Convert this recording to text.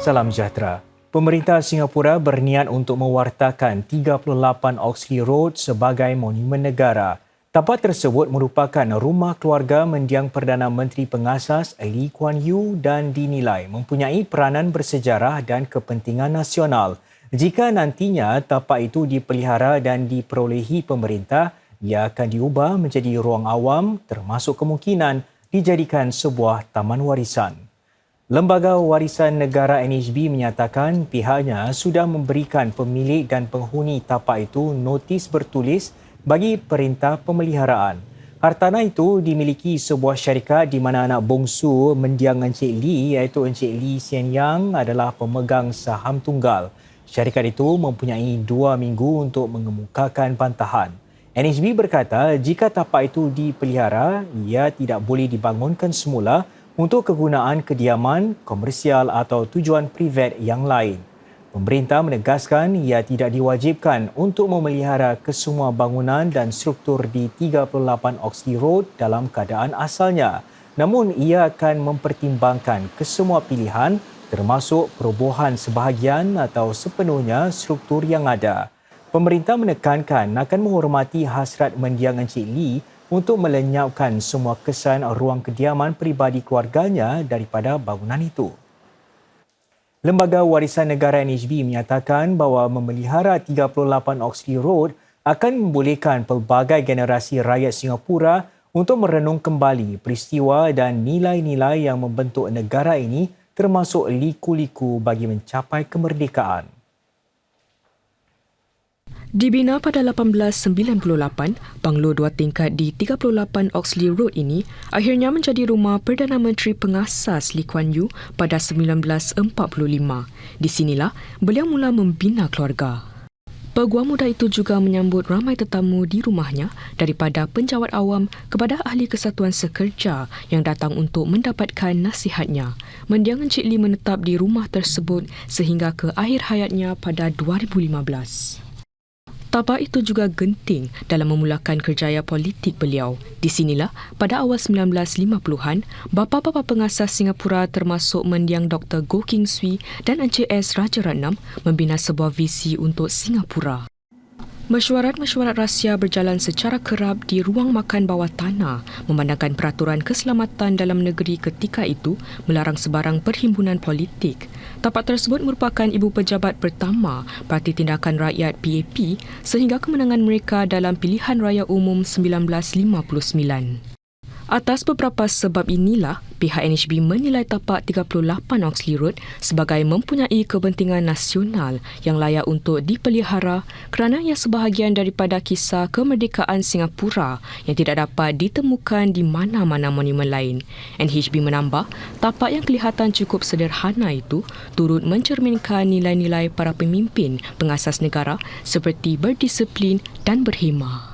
Salam sejahtera. Pemerintah Singapura berniat untuk mewartakan 38 Oxley Road sebagai monumen negara. Tempat tersebut merupakan rumah keluarga mendiang Perdana Menteri Pengasas Lee Kuan Yew dan dinilai mempunyai peranan bersejarah dan kepentingan nasional. Jika nantinya tapak itu dipelihara dan diperolehi pemerintah, ia akan diubah menjadi ruang awam termasuk kemungkinan dijadikan sebuah taman warisan. Lembaga Warisan Negara NHB menyatakan pihaknya sudah memberikan pemilik dan penghuni tapak itu notis bertulis bagi perintah pemeliharaan. Hartanah itu dimiliki sebuah syarikat di mana anak bongsu mendiang Encik Lee iaitu Encik Lee Sian Yang adalah pemegang saham tunggal. Syarikat itu mempunyai dua minggu untuk mengemukakan bantahan. NHB berkata jika tapak itu dipelihara, ia tidak boleh dibangunkan semula untuk kegunaan kediaman, komersial atau tujuan privat yang lain. Pemerintah menegaskan ia tidak diwajibkan untuk memelihara kesemua bangunan dan struktur di 38 Oxley Road dalam keadaan asalnya. Namun ia akan mempertimbangkan kesemua pilihan termasuk perubahan sebahagian atau sepenuhnya struktur yang ada. Pemerintah menekankan akan menghormati hasrat mendiang Encik Lee untuk melenyapkan semua kesan ruang kediaman peribadi keluarganya daripada bangunan itu. Lembaga Warisan Negara NHB menyatakan bahawa memelihara 38 Oxley Road akan membolehkan pelbagai generasi rakyat Singapura untuk merenung kembali peristiwa dan nilai-nilai yang membentuk negara ini termasuk liku-liku bagi mencapai kemerdekaan. Dibina pada 1898, banglo dua tingkat di 38 Oxley Road ini akhirnya menjadi rumah Perdana Menteri Pengasas Lee Kuan Yew pada 1945. Di sinilah beliau mula membina keluarga. Peguam muda itu juga menyambut ramai tetamu di rumahnya daripada penjawat awam kepada ahli kesatuan sekerja yang datang untuk mendapatkan nasihatnya. Mendiang Encik Lee menetap di rumah tersebut sehingga ke akhir hayatnya pada 2015. Tapak itu juga genting dalam memulakan kerjaya politik beliau. Di sinilah, pada awal 1950-an, bapa-bapa pengasas Singapura termasuk mendiang Dr. Goh King Swee dan Encik S. Rajaratnam membina sebuah visi untuk Singapura. Mesyuarat-mesyuarat rahsia berjalan secara kerap di ruang makan bawah tanah memandangkan peraturan keselamatan dalam negeri ketika itu melarang sebarang perhimpunan politik. Tapak tersebut merupakan ibu pejabat pertama Parti Tindakan Rakyat PAP sehingga kemenangan mereka dalam pilihan raya umum 1959. Atas beberapa sebab inilah, pihak NHB menilai tapak 38 Oxley Road sebagai mempunyai kepentingan nasional yang layak untuk dipelihara kerana ia sebahagian daripada kisah kemerdekaan Singapura yang tidak dapat ditemukan di mana-mana monumen lain. NHB menambah, tapak yang kelihatan cukup sederhana itu turut mencerminkan nilai-nilai para pemimpin pengasas negara seperti berdisiplin dan berhemah.